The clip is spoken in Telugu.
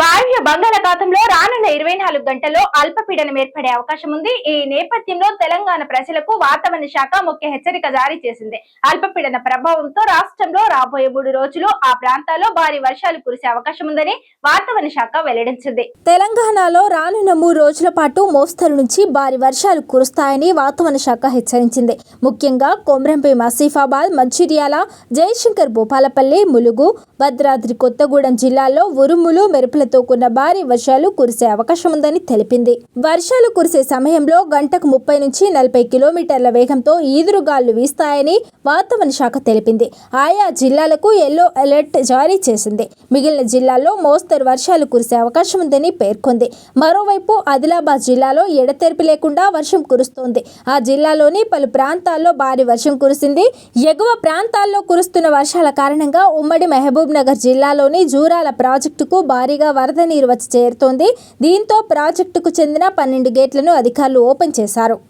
వాయువ్య బంగాళాఖాతంలో రానున్న ఇరవై నాలుగు గంటల్లో అల్పపీడనం ఏర్పడే అవకాశం ఉంది. ఈ నేపథ్యంలో తెలంగాణ ప్రజలకు వాతావరణ శాఖ ముఖ్య హెచ్చరిక జారీ చేసింది. అల్పపీడన ప్రభావంతో రాష్ట్రంలో రాబోయే మూడు రోజులు ఆ ప్రాంతాల్లో భారీ వర్షాలు కురిసే అవకాశం ఉందని వాతావరణ శాఖ వెల్లడించింది. తెలంగాణలో రానున్న మూడు రోజుల పాటు మోస్తరు నుంచి భారీ వర్షాలు కురుస్తాయని వాతావరణ శాఖ హెచ్చరించింది. ముఖ్యంగా కొమ్రంపి మసీఫాబాద్ మంచిర్యాల జయశంకర్ భూపాలపల్లి ములుగు భద్రాద్రి కొత్తగూడెం జిల్లాల్లో ఉరుములు మెరుపులతో కూడిన భారీ వర్షాలు కురిసే అవకాశం ఉందని తెలిపింది. వర్షాలు కురిసే సమయంలో గంటకు ముప్పై నుంచి నలభై కిలోమీటర్ల వేగంతో ఈదురుగాలు వీస్తాయని వాతావరణ శాఖ తెలిపింది. ఆయా జిల్లాలకు ఎల్లో అలర్ట్ జారీ చేసింది. మిగిలిన జిల్లాల్లో మోస్తరు వర్షాలు కురిసే అవకాశం ఉందని పేర్కొంది. మరోవైపు ఆదిలాబాద్ జిల్లాలో ఎడతెరిపి లేకుండా వర్షం కురుస్తోంది. ఆ జిల్లాలోని పలు ప్రాంతాల్లో భారీ వర్షం కురిసింది. ఎగువ ప్రాంతాల్లో కురుస్తున్న వర్షాల కారణంగా ఉమ్మడి మహబూబ్ నగర్ జిల్లాలోని జూరాల ప్రాజెక్టుకు భారీగా వరద నీరు వచ్చి చేరుతోంది. దీంతో ప్రాజెక్టుకు చెందిన పన్నెండు గేట్లను అధికారులు ఓపెన్ చేశారు.